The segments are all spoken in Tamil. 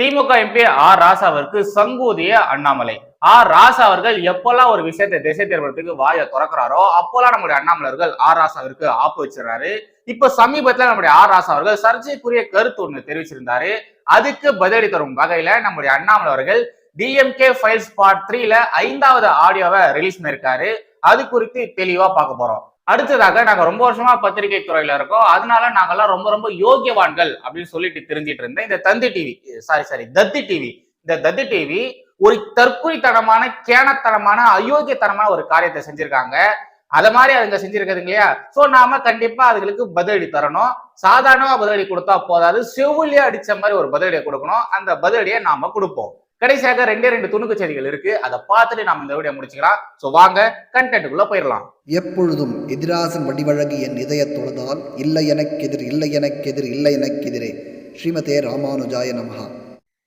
திமுக எம்பி ஆர் ராசாவிற்கு சங்கூதிய அண்ணாமலை. ஆர் ராசா அவர்கள் எப்பெல்லாம் ஒரு விஷயத்தை திசை திருப்பறதுக்கு வாயை திறக்கிறாரோ அப்போல்லாம் நம்முடைய அண்ணாமலர்கள் ஆர் ராசாவிற்கு ஆப்பு வச்சிடறாரு. இப்ப சமீபத்துல நம்முடைய ஆர் ராசா அவர்கள் சர்ச்சைக்குரிய கருத்து ஒண்ணு தெரிவிச்சிருந்தாரு. அதுக்கு பதிலடி தரும் வகையில நம்முடைய அண்ணாமலை அவர்கள் டிஎம்கே ஃபைல்ஸ் பார்ட் த்ரீல ஐந்தாவது ஆடியோவை ரிலீஸ் பண்ணிருக்காரு அது குறித்து தெளிவா பார்க்க போறோம். அடுத்ததாக நாங்க ரொம்ப வருஷமா பத்திரிகை துறையில இருக்கோம். அதனால நாங்கெல்லாம் ரொம்ப ரொம்ப யோகியவான்கள் அப்படின்னு சொல்லிட்டு தெரிஞ்சிட்டு இருந்தேன். இந்த தந்தி டிவி சாரி சாரி தத்தி டிவி இந்த தத்தி டிவி ஒரு தற்கொலைத்தனமான கேனத்தனமான அயோக்கியத்தனமான ஒரு காரியத்தை செஞ்சிருக்காங்க. அத மாதிரி அதுங்க செஞ்சிருக்கிறது இல்லையா? சோ நாம கண்டிப்பா அதுங்களுக்கு பதிலடி தரணும். சாதாரணமா பதிலடி கொடுத்தா போதாது. செவிலியா அடிச்ச மாதிரி ஒரு பதிலடியை கொடுக்கணும். அந்த பதிலடியை நாம கொடுப்போம். கடைசியாக ரெண்டே ரெண்டு துணுக்கு செய்திகள் இருக்கு. அதை பார்த்துட்டு நாம இந்த வீடியோ முடிச்சுக்கலாம். சோ வாங்க கண்டென்ட்டுக்குள்ள போயிடலாம். எப்பொழுதும் எதிராசன் வடிவழகு என் இதய தொழுதால் இல்லை எனக்கெதிர் இல்லை எனக்கெதிர் இல்லை எனக்கெதிரே ஸ்ரீமதே ராமானுஜாய நமஹா.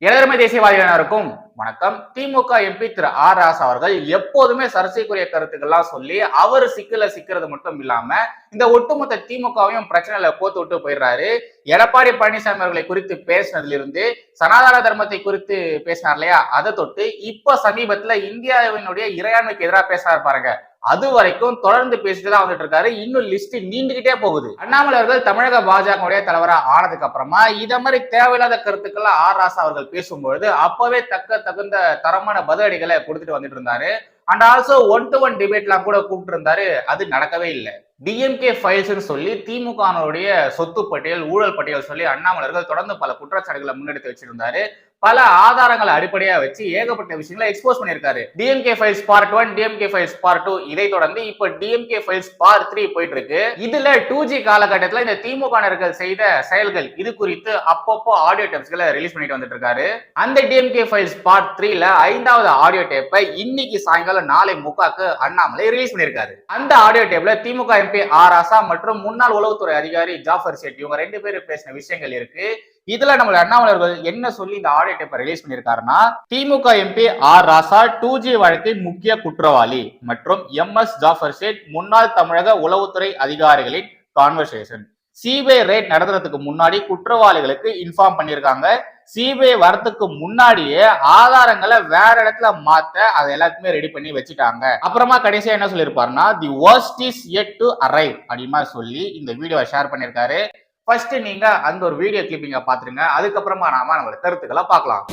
இளதர்மை தேசியவாதியினருக்கும் வணக்கம். திமுக எம்பி திரு ஆர் ராசா அவர்கள் எப்போதுமே சர்ச்சைக்குரிய கருத்துக்கள்லாம் சொல்லி அவர் சிக்கல சிக்கிறது மட்டும் இல்லாம இந்த ஒட்டுமொத்த திமுகவையும் பிரச்சனையில கோத்து விட்டு போயிடுறாரு. எடப்பாடி பழனிசாமி அவர்களை குறித்து பேசினதிலிருந்து சனாதன தர்மத்தை குறித்து பேசினார் இல்லையா? அதை தொட்டு இப்ப சமீபத்துல இந்தியாவினுடைய இறையாண்மைக்கு எதிராக பேசினார் பாருங்க. அது வரைக்கும் தொடர்ந்து பேசிட்டு தான் வந்துட்டு இருக்காரு. இன்னும் லிஸ்ட் நீண்டுகிட்டே போகுது. அண்ணாமலை அவர்கள் தமிழக பாஜகவுடைய தலைவராக ஆனதுக்கு அப்புறமா இத மாதிரி தேவையில்லாத கருத்துக்கள் ஆர் ராசா அவர்கள் பேசும்பொழுது அப்பவே தக்க தகுந்த தரமான பதிலடிகளை கொடுத்துட்டு வந்துட்டு இருந்தாரு. And also one to one டிபேட்லாம் கூட கூப்பிட்டு இருந்தாரு. அது நடக்கவே இல்லை. டிஎம்கே ஃபைல்ஸ்ன்னு சொல்லி திமுகனுடைய சொத்து பட்டியல் ஊழல் பட்டியல் சொல்லி அண்ணாமலர்கள் தொடர்ந்து பல குற்றச்சாட்டுகளை முன்னெடுத்து வச்சிருந்தாரு. பல ஆதாரங்களை அடிப்படையா வச்சு ஏகப்பட்ட விஷயங்களை எக்ஸ்போஸ் பண்ணியிருக்காரு. DMK files part one DMK files part two இதை தொடர்ந்து இப்ப டிஎம்கே ஃபைல்ஸ் பார்ட் த்ரீ போயிட்டு இருக்கு இதுல டூ ஜி காலகட்டத்தில் இந்த திமுகனர்கள் செய்த செயல்கள் இது குறித்து அப்பப்போ ஆடியோ டேப்ஸ்களை ரிலீஸ் பண்ணிட்டு வந்துட்டு இருக்காரு அந்த டிஎம்கே ஃபைல்ஸ் பார்ட் த்ரீல ஐந்தாவது ஆடியோ டேப்பை இன்னைக்கு சாயங்காலம் நாளை முக்காக்கு அண்ணாமலை ரிலீஸ் பண்ணியிருக்காரு. அந்த ஆடியோ டேப்ல திமுக எம்பி ஆர் ஆசா மற்றும் முன்னாள் உளவுத்துறை அதிகாரி ஜாஃபர் ஷெட் இவங்க ரெண்டு பேரும் பேசின விஷயங்கள் இருக்கு. இதுல நம்மள அண்ணாமலர்கள் என்ன சொல்லி இந்த ஆடியோ டேப்பை ரிலீஸ் பண்ணியிருக்காருன்னா DMK MP R Raja two G வழக்கின் முக்கிய குற்றவாளி மற்றும் எம் எஸ் ஜாஃபர் சேட் முன்னாள் தமிழக உளவுத்துறை அதிகாரிகளின் கான்வர்சேஷன் சிபிஐ ரேட் நடத்துறதுக்கு முன்னாடி குற்றவாளிகளுக்கு இன்ஃபார்ம் பண்ணியிருக்காங்க சிபிஐ வரத்துக்கு முன்னாடியே ஆதாரங்களை வேற இடத்துல மாத்த அதை எல்லாத்தையுமே ரெடி பண்ணி வச்சுட்டாங்க. அப்புறமா கடைசியா என்ன சொல்லியிருப்பாருன்னா the worst is yet to arrive அப்படிமா சொல்லி இந்த வீடியோவை ஷேர் பண்ணியிருக்காரு ஃபர்ஸ்ட் நீங்க அந்த ஒரு வீடியோ கிளிப்பிங்க பாத்துருங்க. அதுக்கப்புறமா நாம நம்மளோட கருத்துக்களை பார்க்கலாம்.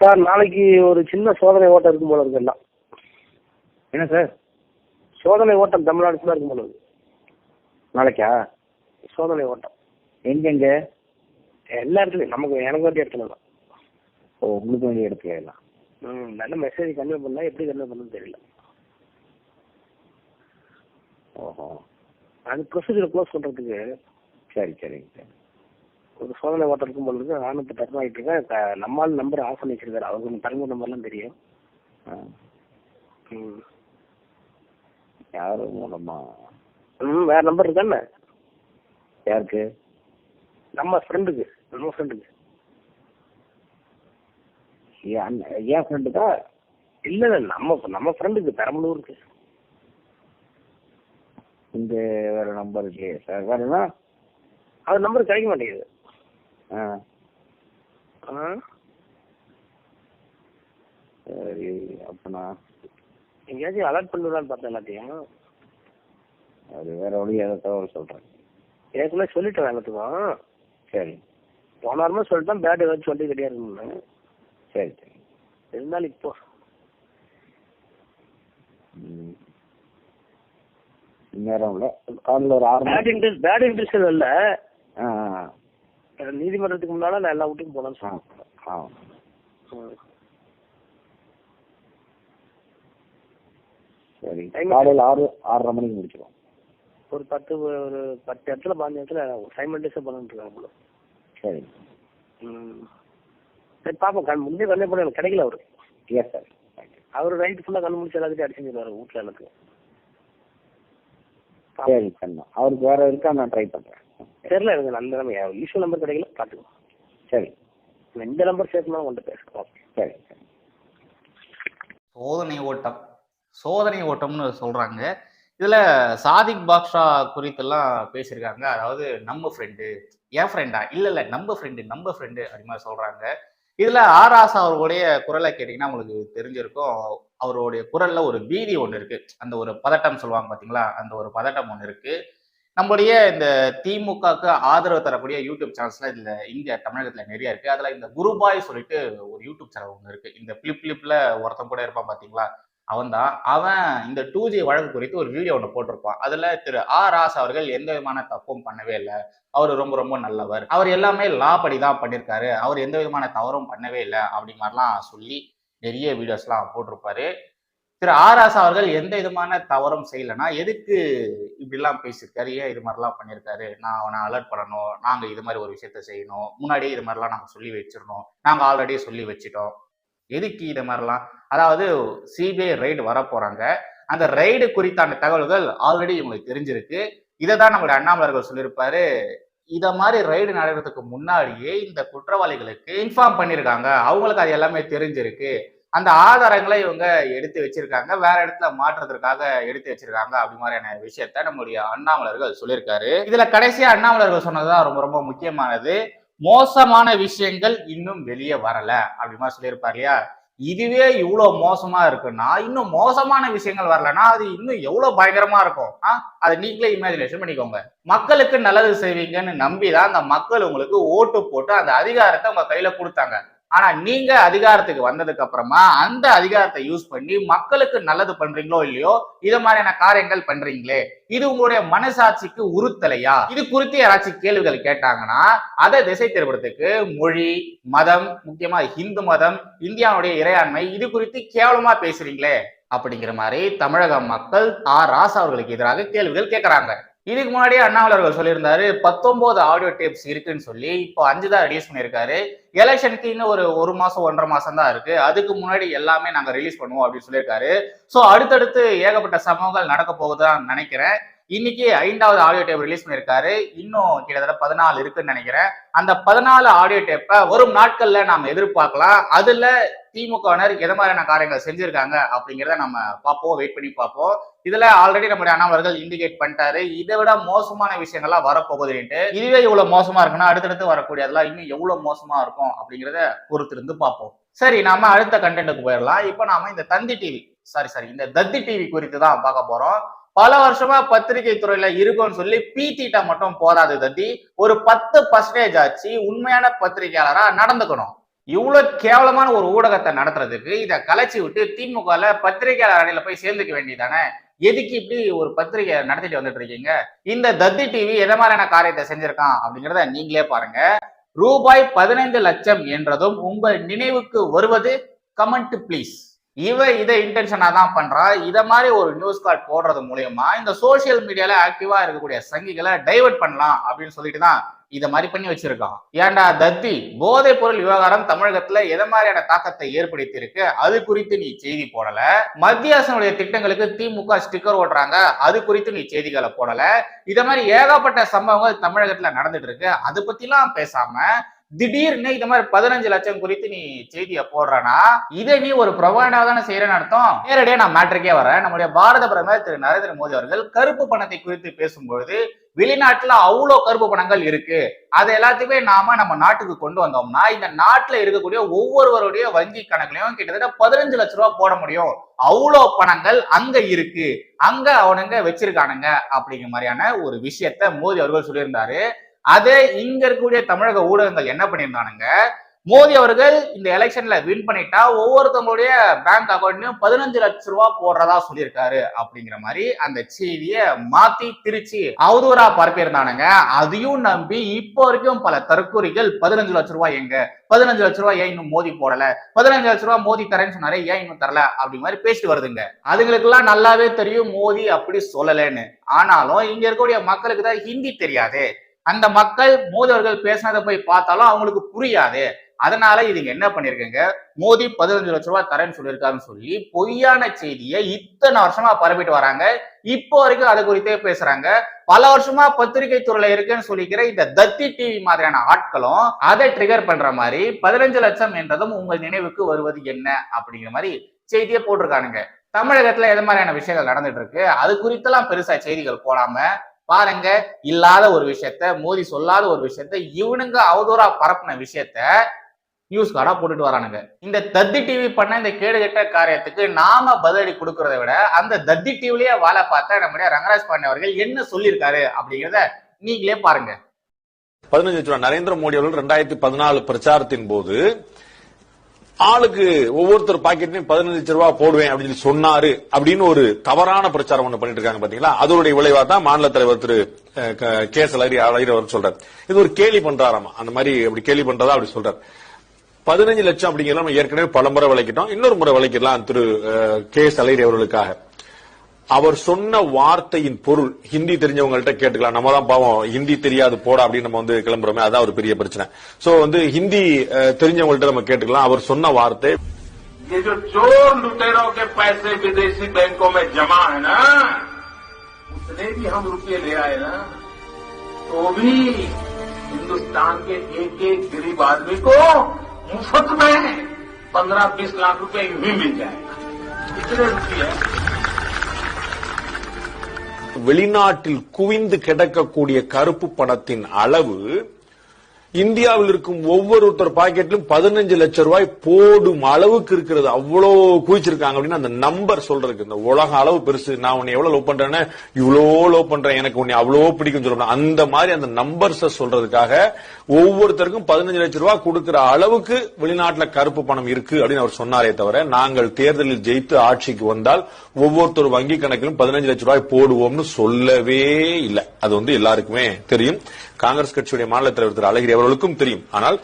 சார் நாளைக்கு ஒரு சின்ன சோதனை ஓட்டம் இருக்கும் போல இருக்கு எல்லாம். என்ன சார்? சோதனை ஓட்டம் தமிழ்நாடு ஃபுல்லாக இருக்கும் போல இருக்கு. நாளைக்கா? சோதனை ஓட்டம். எங்கெங்க? எல்லா இடத்துலையும். நமக்கு எனக்கு வேண்டிய இடத்துல தான். உங்களுக்கு வேண்டிய இடத்துல எல்லாம். ம் நல்ல மெசேஜ் கன்வே பண்ணா எப்படி கன்வே பண்ணணும்னு தெரியல. ஓஹோ. அது ப்ரொசீஜர் க்ளோஸ் பண்ணுறதுக்கு சரி சரிங்க சார். ஒரு சோதனை ஓட்டம் இருக்கும் இருக்கு. நானும் இப்போ டர்ன் ஆகிட்டு இருக்கேன். நம்மால் நம்பர் ஆஃப் பண்ணி வச்சிருக்காரு. அவருக்கு தரங்க நம்பர்லாம் தெரியும். யாரு மூலமா? ம் வேற நம்பர் இருக்கானே யாருக்கு? நம்ம ஃப்ரெண்டுக்கு நம்ம ஃப்ரெண்டுக்கு என் என் ஃப்ரெண்டுக்கா இல்லை இல்லை நம்ம நம்ம ஃப்ரெண்டுக்கு பெரம்பலூருக்கு. இந்த வேற நம்பர் இல்லையே சார் வேற என்ன? அது நம்பர் கிடைக்க மாட்டேங்குது. ஆ. சரி அப்பனா. எங்கேயாச்சும் அலர்ட் பண்ணுதான்னு பார்த்தேன் எல்லாத்தையும். அது வேற வழி ஏதோ தகவல் சொல்றேன். ஏற்கனவே சொல்லிட்டேன் எல்லாத்துக்கும். சரி. போன வாரமே சொல்லிட்டேன் பேட் ஏதாச்சும் சொல்லி கிடையா இருக்கணும்னு சரி சரி இருந்தாலும் இப்போ. நேரம் இல்லை. காலையில் ஒரு ஆறு பேட் இன்ட்ரெஸ்ட் பேட் இன்ட்ரெஸ்ட் இல்ல. நீதிமன்றத்துக்கு முன்னால நான் எல்லா வீட்டுக்கும் போகலான்னு ஆ சொன்னேன். சரி. காலையில் ஆறு ஆறரை மணிக்கு முடிச்சிடும் ஒரு பத்து ஒரு பத்து இடத்துல பாஞ்சு இடத்துல சைமண்டேஸாக பண்ணிட்டு இருக்காங்க சரி. ம். சரி பார்ப்போம் கண் முன்னே கண்ணே போட எனக்கு கிடைக்கல அவரு. எஸ் சார் அவர் நைட்டு ஃபுல்லாக கண் முடிச்சு எல்லாத்தையும் அடிச்சுருவாரு வீட்டில் எனக்கு. சரி பண்ணலாம் அவருக்கு வேற இருக்கா நான் ட்ரை பண்றேன். தெரியல எனக்கு நல்ல நம்ம யூஸ்வல் நம்பர் கிடைக்கல பார்த்துக்கோ சரி. எந்த நம்பர் சேர்க்கணும் கொண்டு பேசுகிறோம் சரி சரி. சோதனை ஓட்டம். சோதனை ஓட்டம்னு சொல்றாங்க. இதுல சாதிக் பாக்ஷா குறித்தெல்லாம் பேசியிருக்காங்க. அதாவது நம்ம ஃப்ரெண்டு என் ஃப்ரெண்டா இல்ல இல்ல நம்ம ஃப்ரெண்டு நம்ம ஃப்ரெண்டு அப்படி மாதிரி சொல்றாங்க. இதுல ஆர் ஆசா அவர்களுடைய குரலை கேட்டீங்கன்னா உங்களுக்கு தெரிஞ்சிருக்கும். அவருடைய குரல்ல ஒரு பீதி ஒன்று இருக்கு. அந்த ஒரு பதட்டம் சொல்லுவாங்க பாத்தீங்களா? அந்த ஒரு பதட்டம் ஒன்று இருக்கு. நம்மளுடைய இந்த திமுகவுக்கு ஆதரவு தரக்கூடிய யூடியூப் சேனல்ஸ்ல இதுல இந்தியா தமிழகத்துல நிறைய இருக்கு. அதுல இந்த குருபாய் சொல்லிட்டு ஒரு யூடியூப் சேனல் ஒன்று இருக்கு. இந்த பிளிப் பிளிப்ல ஒருத்தன் கூட இருப்பான் பாத்தீங்களா? அவன் தான். அவன் இந்த டூ ஜி வழக்கு குறித்து ஒரு வீடியோ ஒன்று போட்டிருப்பான். அதுல திரு ஆ ராஸ் அவர்கள் எந்த விதமான தப்பும் பண்ணவே இல்லை. அவர் ரொம்ப ரொம்ப நல்லவர். அவர் எல்லாமே லா படி தான் பண்ணியிருக்காரு அவர் எந்த விதமான தவறும் பண்ணவே இல்லை அப்படி மாதிரிலாம் சொல்லி நிறைய வீடியோஸ்லாம் போட்டிருப்பாரு. திரு ஆர் ராசா அவர்கள் எந்த விதமான தவறும் செய்யலைன்னா எதுக்கு இப்படிலாம் பேசியிருக்காரு? ஏன் இது மாதிரிலாம் பண்ணியிருக்காரு? நான் அவனை அலர்ட் பண்ணணும். நாங்கள் இது மாதிரி ஒரு விஷயத்த செய்யணும். முன்னாடியே இது மாதிரிலாம் நாங்கள் சொல்லி வச்சிடணும். நாங்கள் ஆல்ரெடி சொல்லி வச்சிட்டோம். எதுக்கு இது மாதிரிலாம் அதாவது சிபிஐ ரைடு வர போறாங்க அந்த ரைடு குறித்தான தகவல்கள் ஆல்ரெடி இவங்களுக்கு தெரிஞ்சிருக்கு. இதை தான் நம்மளுடைய அண்ணாமலர்கள் சொல்லியிருப்பாரு. இத மாதிரி ரைடு நடக்கிறதுக்கு முன்னாடியே இந்த குற்றவாளிகளுக்கு இன்ஃபார்ம் பண்ணியிருக்காங்க. அவங்களுக்கு அது எல்லாமே தெரிஞ்சிருக்கு. அந்த ஆதாரங்களை இவங்க எடுத்து வச்சிருக்காங்க. வேற இடத்துல மாற்றுறதுக்காக எடுத்து வச்சிருக்காங்க அப்படி மாதிரியான விஷயத்த நம்மளுடைய அண்ணாமலர்கள் சொல்லியிருக்காரு. இதுல கடைசியா அண்ணாமலர்கள் சொன்னதுதான் ரொம்ப ரொம்ப முக்கியமானது. மோசமான விஷயங்கள் இன்னும் வெளியே வரல. அப்படி மாதிரி சொல்லியிருப்பார் இல்லையா? இதுவே இவ்வளவு மோசமா இருக்குன்னா இன்னும் மோசமான விஷயங்கள் வரலன்னா அது இன்னும் எவ்வளவு பயங்கரமா இருக்கும்? ஆ? அதை நீங்களே இமேஜினேஷன் பண்ணிக்கோங்க. மக்களுக்கு நல்லது செய்வீங்கன்னு நம்பிதான் அந்த மக்கள் உங்களுக்கு ஓட்டு போட்டு அந்த அதிகாரத்தை உங்க கையில கொடுத்தாங்க. ஆனா நீங்க அதிகாரத்துக்கு வந்ததுக்கு அப்புறமா அந்த அதிகாரத்தை யூஸ் பண்ணி மக்களுக்கு நல்லது பண்றீங்களோ இல்லையோ இது மாதிரியான காரியங்கள் பண்றீங்களே இது உங்களுடைய மனசாட்சிக்கு உறுத்தலையா? இது குறித்து யாராச்சும் கேள்விகள் கேட்டாங்கன்னா அதை திசை திருப்பறதுக்கு மொழி மதம் முக்கியமா இந்து மதம் இந்தியாவுடைய இறையாண்மை இது குறித்து கேவலமா பேசுறீங்களே அப்படிங்கிற மாதிரி தமிழக மக்கள் ஆர் ராசா அவர்களுக்கு எதிராக கேள்விகள் கேட்கிறாங்க இதுக்கு முன்னாடியே அண்ணாமலர்கள் சொல்லியிருந்தாரு பத்தொன்பது ஆடியோ டேப்ஸ் இருக்குன்னு சொல்லி இப்போ அஞ்சு தான் ரிலீஸ் பண்ணியிருக்காரு. எலெக்ஷனுக்கு இன்னும் ஒரு ஒரு மாசம் ஒன்றரை மாசம் தான் இருக்கு. அதுக்கு முன்னாடி எல்லாமே நாங்கள் ரிலீஸ் பண்ணுவோம் அப்படின்னு சொல்லியிருக்காரு. ஸோ அடுத்தடுத்து ஏகப்பட்ட சம்பவங்கள் நடக்க போகுதுதான் நினைக்கிறேன். இன்னைக்கு ஐந்தாவது ஆடியோ டேப் ரிலீஸ் பண்ணியிருக்காரு. இன்னும் கிட்டத்தட்ட பதினாலு இருக்குன்னு நினைக்கிறேன். அந்த பதினாலு ஆடியோ டேப்பை வரும் நாட்கள்ல நாம எதிர்பார்க்கலாம். அதுல திமுகவினர் எதை மாதிரியான காரியங்கள் செஞ்சிருக்காங்க அப்படிங்கிறத நம்ம பார்ப்போம் வெயிட் பண்ணி பார்ப்போம். இதுல ஆல்ரெடி நம்முடைய அண்ணாவர்கள் இண்டிகேட் பண்ணிட்டாரு. இதை விட மோசமான விஷயங்கள்லாம் வரப்போகுதுன்ட்டு இதுவே இவ்வளவு மோசமா இருக்குன்னா அடுத்தடுத்து வரக்கூடியதெல்லாம் இன்னும் எவ்வளவு மோசமா இருக்கும் அப்படிங்கிறத பொறுத்திருந்து பார்ப்போம். சரி நாம அடுத்த கண்டென்ட்டுக்கு போயிடலாம். இப்போ நாம இந்த தந்தி டிவி சாரி சாரி இந்த தத்தி டிவி குறித்து தான் பார்க்க போறோம். பல வருஷமா பத்திரிகை துறையில இருக்கும்னு சொல்லி பீத்திட்டா மட்டும் போதாது தத்தி ஒரு பத்து பர்சன்டேஜ் ஆச்சு உண்மையான பத்திரிகையாளரா நடந்துக்கணும். இவ்வளவு கேவலமான ஒரு ஊடகத்தை நடத்துறதுக்கு இதை கலைச்சி விட்டு திமுகல பத்திரிகையாளர் அணியில போய் சேர்ந்துக்க வேண்டியதானே? எதுக்கு இப்படி ஒரு பத்திரிகை நடத்திட்டு வந்துட்டு இருக்கீங்க? இந்த தத்தி டிவி எந்த மாதிரியான காரியத்தை செஞ்சிருக்கான் அப்படிங்கிறத நீங்களே பாருங்க. ரூபாய் பதினைந்து லட்சம் என்றதும் உங்கள் நினைவுக்கு வருவது கமெண்ட் ப்ளீஸ் இவ இதை இன்டென்ஷனா தான் பண்றா. இத மாதிரி ஒரு நியூஸ் கார்டு போடுறது மூலியமா இந்த சோசியல் மீடியால ஆக்டிவா இருக்கக்கூடிய சங்கிகளை டைவர்ட் பண்ணலாம் அப்படின்னு சொல்லிட்டு தான் இதை மாதிரி பண்ணி வச்சிருக்கான் ஏன்டா தத்தி போதைப் பொருள் விவகாரம் தமிழகத்துல எதை மாதிரியான தாக்கத்தை ஏற்படுத்தி இருக்கு அது குறித்து நீ செய்தி போடல. மத்திய அரசனுடைய திட்டங்களுக்கு திமுக ஸ்டிக்கர் ஓட்டுறாங்க. அது குறித்து நீ செய்திகளை போடல. இத மாதிரி ஏகப்பட்ட சம்பவங்கள் தமிழகத்துல நடந்துட்டு இருக்கு. அது பத்திலாம் பேசாம திடீர்னு இந்த மாதிரி பதினஞ்சு லட்சம் குறித்து நீ செய்தியை போடுறனா? இதை நீ ஒரு பிரபாண்டா தானே செய்யறேன்னு அர்த்தம். நேரடியா நான் மேட்ருக்கே வரேன். நம்முடைய பாரத பிரதமர் திரு நரேந்திர மோடி அவர்கள் கருப்பு பணத்தை குறித்து பேசும்பொழுது வெளிநாட்டுல அவ்வளோ கருப்பு பணங்கள் இருக்கு. அதை எல்லாத்தையுமே நாம நம்ம நாட்டுக்கு கொண்டு வந்தோம்னா இந்த நாட்டுல இருக்கக்கூடிய ஒவ்வொருவருடைய வங்கி கணக்குலையும் கிட்டத்தட்ட பதினஞ்சு லட்ச ரூபா போட முடியும். அவ்வளோ பணங்கள் அங்க இருக்கு. அங்க அவனுங்க வச்சிருக்கானுங்க அப்படிங்கிற மாதிரியான ஒரு விஷயத்த மோடி அவர்கள் சொல்லியிருந்தாரு. அதே இங்க இருக்கக்கூடிய தமிழக ஊடகங்கள் என்ன பண்ணியிருந்தானுங்க? மோடி அவர்கள் இந்த எலெக்ஷன்ல வின் பண்ணிட்டா ஒவ்வொருத்தவங்களுடைய பேங்க் அக்கௌண்ட்லயும் பதினஞ்சு லட்சம் ரூபா போடுறதா சொல்லியிருக்காரு அப்படிங்கிற மாதிரி அந்த செய்தியை மாத்தி திருச்சி அவதூறா பரப்பியிருந்தானுங்க. அதையும் நம்பி இப்போ வரைக்கும் பல தற்கொலைகள். பதினஞ்சு லட்சம் ரூபாய் எங்க? பதினஞ்சு லட்ச ரூபாய் ஏன் இன்னும் மோதி போடல? பதினஞ்சு லட்ச ரூபாய் மோதி தரேன்னு சொன்னாரு ஏன் இன்னும் தரல? அப்படி மாதிரி பேசிட்டு வருதுங்க. அதுங்களுக்கு எல்லாம் நல்லாவே தெரியும் மோதி அப்படி சொல்லலன்னு. ஆனாலும் இங்க இருக்கக்கூடிய மக்களுக்கு தான் ஹிந்தி தெரியாது. அந்த மக்கள் மோதவர்கள் பேசினதை போய் பார்த்தாலும் அவங்களுக்கு புரியாது. அதனால இதுங்க என்ன பண்ணிருக்கீங்க மோடி பதினஞ்சு லட்ச ரூபாய் தரேன்னு சொல்லியிருக்காருன்னு சொல்லி பொய்யான செய்தியை இத்தனை வருஷமா பரப்பிட்டு வராங்க. இப்போ வரைக்கும் அது குறித்தே பேசுறாங்க. பல வருஷமா பத்திரிகை துறையில இருக்குன்னு சொல்லிக்கிற இந்த தத்தி டிவி மாதிரியான ஆட்களும் அதை ட்ரிகர் பண்ற மாதிரி பதினஞ்சு லட்சம் என்றதும் உங்கள் நினைவுக்கு வருவது என்ன? அப்படிங்கிற மாதிரி செய்தியை போட்டிருக்கானுங்க. தமிழகத்துல எது மாதிரியான விஷயங்கள் நடந்துட்டு இருக்கு? அது குறித்தெல்லாம் பெருசா செய்திகள் போடாம பாருங்க இல்லாத ஒரு விஷயத்த மோதி சொல்லாத ஒரு விஷயத்த இவனுங்க அவதூறா பரப்புன விஷயத்த நியூஸ் கார்டா போட்டுட்டு வரானுங்க. இந்த தத்தி டிவி பண்ண இந்த கேடுகட்ட காரியத்துக்கு நாம பதிலடி கொடுக்கறத விட அந்த தத்தி டிவிலேயே வாழை பார்த்தா நம்முடைய ரங்கராஜ் பாண்டே அவர்கள் என்ன சொல்லியிருக்காரு அப்படிங்கிறத நீங்களே பாருங்க. பதினஞ்சு நரேந்திர மோடி அவர்கள் ரெண்டாயிரத்தி பதினாலு பிரச்சாரத்தின் போது ஆளுக்கு ஒவ்வொருத்தர் பாக்கெட்லயும் பதினஞ்சு லட்சம் ரூபாய் போடுவேன் அப்படின்னு சொல்லி சொன்னாரு அப்படின்னு ஒரு தவறான பிரச்சாரம் ஒண்ணு பண்ணிட்டு இருக்காங்க பாத்தீங்களா? அதோடைய விளைவா தான் மாநில தலைவர் திரு கே எஸ் அலரி அழகிரி அவர் சொல்றாரு. இது ஒரு கேலி பண்றாராமா? அந்த மாதிரி அப்படி கேலி பண்றதா அப்படி சொல்றாரு. பதினஞ்சு லட்சம் அப்படிங்கிறத நம்ம ஏற்கனவே பல முறை விளக்கிட்டோம். இன்னொரு முறை விளக்கிடலாம் திரு கே எஸ் அலரி அவர்களுக்காக. அவர் சொன்ன வார்த்தையின் பொருள் ஹிந்தி தெரிஞ்சவங்கள்ட்ட கேட்டுக்கலாம் நம்ம தான் பாவம் ஹிந்தி தெரியாது போடா அப்படின்னு நம்ம வந்து கிளம்புறோமே அதான் ஒரு பெரிய பிரச்சனை சோ வந்து ஹிந்தி அஹ், தெரிஞ்சவங்கள்ட்ட நம்ம கேட்டுக்கலாம் அவர் சொன்ன வார்த்தை ये जो चोर लुटेरों के पैसे विदेशी बैंकों में जमा है ना उतने भी हम रुपये ले आए ना तो भी हिंदुस्तान के एक एक गरीब आदमी को मुफ्त में पंद्रह बीस लाख रुपए यूं ही मिल जाएगा इतने रुपये வெளிநாட்டில் குவிந்து கிடக்கக்கூடிய கருப்பு பணத்தின் அளவு இந்தியாவில் இருக்கும் ஒவ்வொருத்தர் பாக்கெட்லும் பதினஞ்சு லட்சம் ரூபாய் போடும் அளவுக்கு இருக்கிறது. அவ்வளோ குவிச்சிருக்காங்க அப்படின்னு அந்த நம்பர் சொல்றதுக்கு. இந்த உலக அளவு பெருசு. நான் உன்னை எவ்வளவு லவ் பண்றேன்னு இவ்வளோ லவ் பண்றேன். எனக்கு உன்னை அவ்வளோ பிடிக்கும் சொல்லணும். அந்த மாதிரி அந்த நம்பர்ஸ் சொல்றதுக்காக ஒவ்வொருத்தருக்கும் பதினஞ்சு லட்சம் ரூபாய் கொடுக்கிற அளவுக்கு வெளிநாட்டுல கருப்பு பணம் இருக்கு அப்படின்னு அவர் சொன்னாரே தவிர நாங்கள் தேர்தலில் ஜெயித்து ஆட்சிக்கு வந்தால் ஒவ்வொருத்தர் வங்கி கணக்கிலும் பதினஞ்சு லட்சம் ரூபாய் போடுவோம்னு சொல்லவே இல்லை. அது வந்து எல்லாருக்குமே தெரியும். காங்கிரஸ் கட்சியுடைய மாநில தலைவர் திரு அழகிரி அவர்களுக்கும் தெரியும். ஆனால்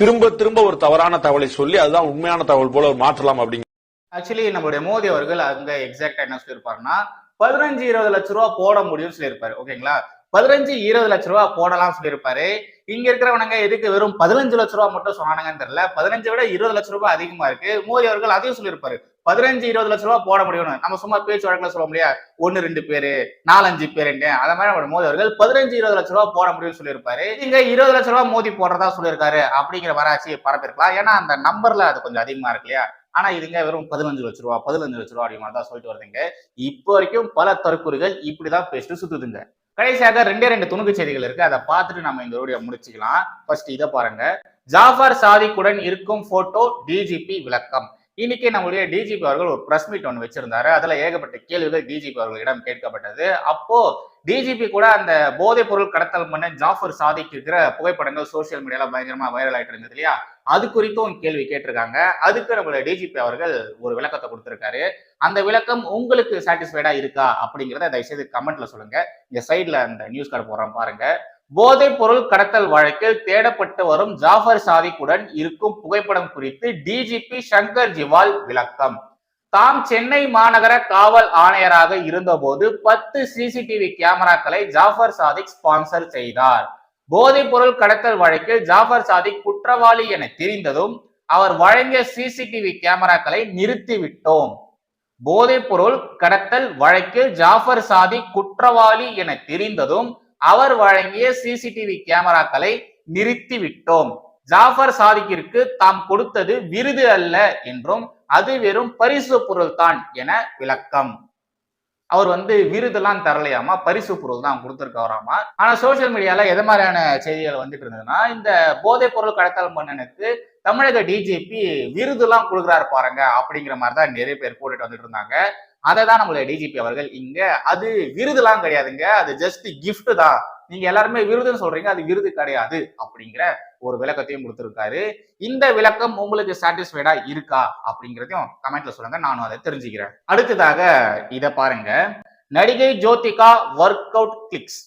திரும்ப திரும்ப ஒரு தவறான தகவலை சொல்லி அதுதான் உண்மையான தகவல் போல ஒரு மாற்றலாம் அப்படிங்க ஆக்சுவலி நம்மளுடைய மோடி அவர்கள் அங்க எக்ஸாக்டா என்ன சொல்லியிருப்பாருன்னா பதினஞ்சு இருபது லட்ச ரூபா போட முடியும்னு சொல்லியிருப்பாரு. ஓகேங்களா பதினஞ்சு இருபது லட்ச ரூபா போடலாம் சொல்லியிருப்பாரு. இங்க இருக்கிறவனுங்க எதுக்கு வெறும் பதினஞ்சு லட்ச ரூபா மட்டும் சொன்னானுங்கன்னு தெரியல. பதினஞ்சு விட இருபது லட்ச ரூபாய் அதிகமா இருக்கு. மோடி அவர்கள் அதையும் சொல்லியிருப்பாரு. பதினஞ்சு இருபது லட்ச ரூபா போட முடியும்னு. நம்ம சும்மா பேச்சு வழக்கில் சொல்ல முடியாது ஒன்னு ரெண்டு பேரு நாலஞ்சு பேருங்க அத மாதிரி நம்ம மோடி அவர்கள் பதினஞ்சு இருபது லட்ச ரூபா போட முடியும்னு சொல்லியிருப்பாரு. இங்க இருபது லட்ச ரூபா மோதி போடுறதா சொல்லியிருக்காரு அப்படிங்கிற வராட்சி பரப்பிருக்கலாம் ஏன்னா அந்த நம்பர்ல அது கொஞ்சம் அதிகமா இருக்கு இல்லையா? ஆனா இதுங்க வெறும் பதினஞ்சு லட்ச ரூபா பதினஞ்சு லட்ச ரூபா அப்படிங்கிற மாதிரி தான் சொல்லிட்டு வருதுங்க. இப்போ வரைக்கும் பல தற்கூறுகள் இப்படிதான் பேசிட்டு சுத்துதுங்க. கடைசியாக ரெண்டே ரெண்டு துணுக்கு செய்திகள் இருக்கு. அதை பார்த்துட்டு நம்ம இந்த வீடியோ முடிச்சுக்கலாம். ஃபர்ஸ்ட் இதை பாருங்க. ஜாஃபர் சாதிக்குடன் இருக்கும் போட்டோ டிஜிபி விளக்கம். இன்னைக்கு நம்மளுடைய டிஜிபி அவர்கள் ஒரு பிரஸ் மீட் ஒன்று வச்சிருந்தாரு. அதுல ஏகப்பட்ட கேள்விகள் டிஜிபி அவர்களிடம் கேட்கப்பட்டது. அப்போ டிஜிபி கூட அந்த போதைப் பொருள் கடத்தல் பண்ண ஜாஃபர் சாதிக்கு இருக்கிற புகைப்படங்கள் சோசியல் மீடியால பயங்கரமா வைரல் ஆயிட்டு இருந்தது இல்லையா? அது குறித்தும் கேள்வி கேட்டிருக்காங்க. அதுக்கு நம்மளோட டிஜிபி அவர்கள் ஒரு விளக்கத்தை கொடுத்திருக்காரு. அந்த விளக்கம் உங்களுக்கு சாட்டிஸ்ஃபைடா இருக்கா அப்படிங்கிறத தயவு செய்து கமெண்ட்ல சொல்லுங்க. இந்த சைட்ல அந்த நியூஸ் கார்டு போடுறோம் பாருங்க. போதைப் பொருள் கடத்தல் வழக்கில் தேடப்பட்டு வரும் ஜாஃபர் சாதிக்குடன் இருக்கும் புகைப்படம் குறித்து டிஜிபி சங்கர் ஜிவால் விளக்கம். தாம் சென்னை மாநகர காவல் ஆணையராக இருந்தபோது பத்து சிசிடிவி கேமராக்களை ஜாஃபர் சாதிக் ஸ்பான்சர் செய்தார். போதைப் பொருள் கடத்தல் வழக்கில் ஜாஃபர் சாதிக் குற்றவாளி என தெரிந்ததும் அவர் வழங்கிய சிசிடிவி கேமராக்களை நிறுத்திவிட்டோம். போதைப் பொருள் கடத்தல் வழக்கில் ஜாஃபர் சாதிக் குற்றவாளி என தெரிந்ததும் அவர் வழங்கிய சிசிடிவி கேமராக்களை நிறுத்திவிட்டோம். ஜாஃபர் சாதிக்கிற்கு தாம் கொடுத்தது விருது அல்ல என்றும் அது வெறும் பரிசு பொருள் தான் என விளக்கம். அவர் வந்து விருதெல்லாம் தரலையாமா? பரிசு பொருள் தான் கொடுத்துருக்காராமா ஆனா சோசியல் மீடியால எது மாதிரியான செய்திகள் வந்துட்டு இருந்ததுன்னா இந்த போதைப் பொருள் கடத்தல் மன்னனுக்கு தமிழக டிஜிபி விருதுலாம் கொடுக்குறாரு பாருங்க அப்படிங்கிற மாதிரி தான் நிறைய பேர் போட்டுட்டு வந்துட்டு இருந்தாங்க. அதை தான் நம்மளுடைய டிஜிபி அவர்கள் இங்க அது விருதுலாம் கிடையாதுங்க அது ஜஸ்ட் கிஃப்ட் தான். நீங்க எல்லாருமே விருதுன்னு சொல்றீங்க அது விருது கிடையாது அப்படிங்கிற ஒரு விளக்கத்தையும் கொடுத்துருக்காரு. இந்த விளக்கம் உங்களுக்கு சாட்டிஸ்ஃபைடா இருக்கா அப்படிங்கிறதையும் கமெண்ட்ல சொல்லுங்க நானும் அதை தெரிஞ்சுக்கிறேன். அடுத்ததாக இதை பாருங்க. நடிகை ஜோதிகா ஒர்க் அவுட் கிளிக்ஸ்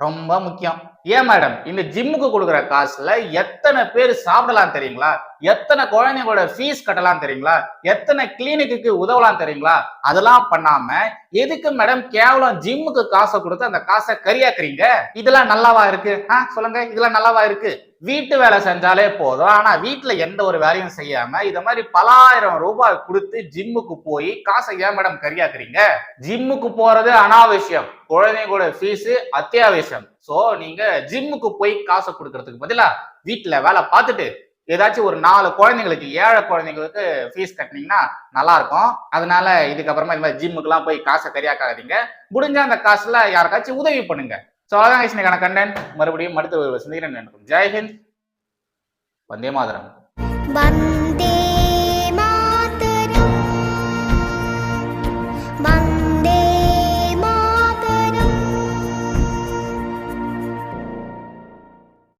ரொம்ப முக்கியம். ஏன் மேடம் இந்த ஜிம்முக்கு கொடுக்குற காசுல எத்தனை பேர் சாப்பிடலாம் தெரியுங்களா? எத்தனை குழந்தைங்களோட ஃபீஸ் கட்டலாம் தெரியுங்களா? எத்தனை கிளினிக்கு உதவலாம் தெரியுங்களா? அதெல்லாம் பண்ணாம எதுக்கு மேடம் கேவலம் ஜிம்முக்கு காசை கொடுத்து அந்த காசை கரியாக்குறீங்க இதெல்லாம் நல்லாவா இருக்கு? ஆ சொல்லுங்க. இதெல்லாம் நல்லாவா இருக்கு? வீட்டு வேலை செஞ்சாலே போதும். ஆனா வீட்டுல எந்த ஒரு வேலையும் செய்யாம இத மாதிரி பலாயிரம் ரூபாய் கொடுத்து ஜிம்முக்கு போய் காசை ஏன் மேடம் கரியாக்குறீங்க ஜிம்முக்கு போறது அனாவசியம். குழந்தைங்களோட ஃபீஸ் அத்தியாவசியம். சோ நீங்க ஜிம்முக்கு போய் காசை கொடுக்கறதுக்கு பதிலா வீட்டுல வேலை பார்த்துட்டு ஏதாச்சும் ஒரு நாலு குழந்தைங்களுக்கு ஏழை குழந்தைங்களுக்கு ஃபீஸ் கட்டினீங்கன்னா நல்லா இருக்கும். அதனால இதுக்கப்புறமா இந்த மாதிரி ஜிம்முக்கெல்லாம் போய் காசை கரியாக்காதீங்க முடிஞ்ச அந்த காசுல யாருக்காச்சும் உதவி பண்ணுங்க. ஸோ அதான் guys. கண்டென்ட் மறுபடியும் மருத்துவ ஒரு நினைக்கும் ஜெய்ஹிந்த் வந்தே மாதரம்.